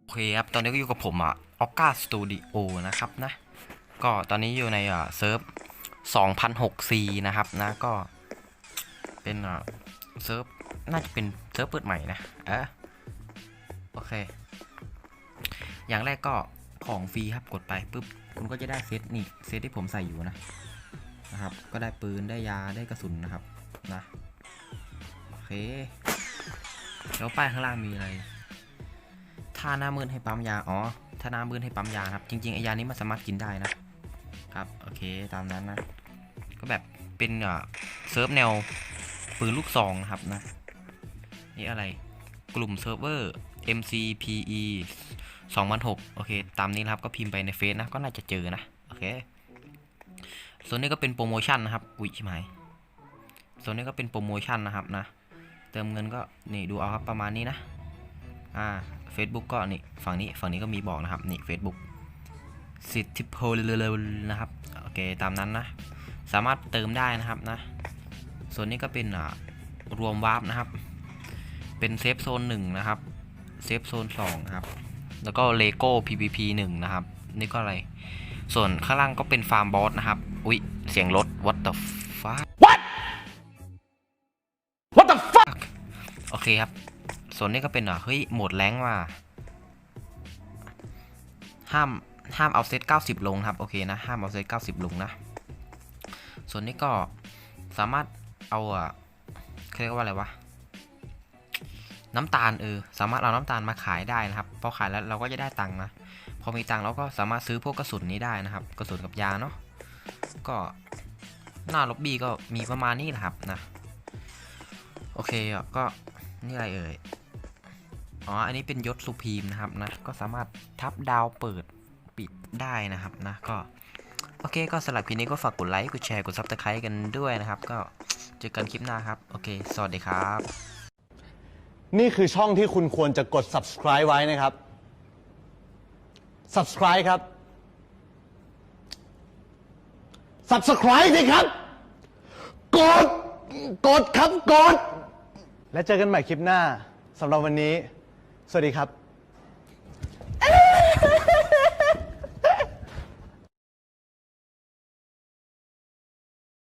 โอเคครับ ตอนนี้ก็อยู่กับผมอะออกาสตูดิโอนะครับนะ ก็ตอนนี้อยู่ในอ่าเซิร์ฟ2006 c นะครับนะ ก็เป็นอ่าเซิร์ฟน่าจะเป็นเซิร์ฟเปิดใหม่นะ เอะโอเค อย่างแรกก็ของฟรีครับกดไปปุ๊บ คุณก็จะได้เซตนี่เซตที่ผมใส่อยู่นะ นะครับ ก็ได้ปืนได้ยาได้กระสุนนะครับนะโอเคแล้วป้ายข้างล่างมีอะไรถ้าหน้ามืดให้ปั๊มยาอ๋อถ้าหน้ามืดให้ปั๊มยาครับ จริงๆไอยานี้มันสามารถกินได้นะครับโอเคตามนั้นนะ ก็แบบเป็นอ่าเซิร์ฟแนวปืนลูกซองนะครับนะนี่อะไรกลุ่มเซิร์ฟเวอร์ MCPE 2006 โอเค ตามนี้นะครับ ก็พิมพ์ไปในเฟซนะ ก็น่าจะเจอนะ โอเค ส่วนนี้ก็เป็นโปรโมชั่นนะครับอุ๊ยใชิบหายส่วนนี้ก็เป็นโปรโมชั่นนะครับนะ เติมเงินก็นี่ดูเอาครับประมาณนี้นะ อ่า Facebook ก็นี่ฝั่งนี้ฝั่งนี้ก็มีบอกนะครับนี่ Facebook สิทธิพลนะครับโอเคตามนั้นนะ สามารถเติมได้นะครับนะ ส่วนนี้ก็เป็นอ่ารวมวาร์ปนะครับ เป็นเซฟโซนหนึ่งนะครับเซฟโซนสองนะครับ แล้วก็เลโก้ PVP หนึ่งนะครับ นี่ก็อะไร ส่วนข้างล่างก็เป็นฟาร์มบอสนะครับ อุ๊ย เสียงรถ what the fuck What the fuck โอเคครับ ส่วนนี้ก็เป็นอะเฮ้ย โหมดแรงว่ะห้าม ห้ามเอาเซต90 ลงนะครับ โอเคนะ ห้ามเอาเซต90 ลงนะ ส่วนนี้ก็สามารถเอาอะเขาเรียกว่าอะไรวะ น้ำตาลเออสามารถเอาน้ำตาลมาขายได้นะครับพอขายแล้วเราก็จะได้ตังค์นะพอมีตังค์เราก็สามารถซื้อพวกกระสุนนี้ได้นะครับ กระสุนกับยาเนาะก็หน้าล็อบบี้ก็มีประมาณนี้นะครับนะโอเคก็นี่อะไรเอ่ยอ๋ออันนี้เป็นยศสุพีมนะครับนะก็สามารถทับดาวเปิดปิดได้นะครับนะก็โอเคก็สำหรับคลิปนี้ก็ฝากกดไลค์กดแชร์กดซับสไครต์กันด้วยนะครับ ก็เจอกันคลิปหน้าครับ โอเค สวัสดีครับ นี่คือช่องที่คุณควรจะกด subscribe ไว้นะครับ subscribe ครับ subscribe สิครับ กด กดครับ กด และเจอกันใหม่คลิปหน้าสำหรับวันนี้ สวัสดีครับ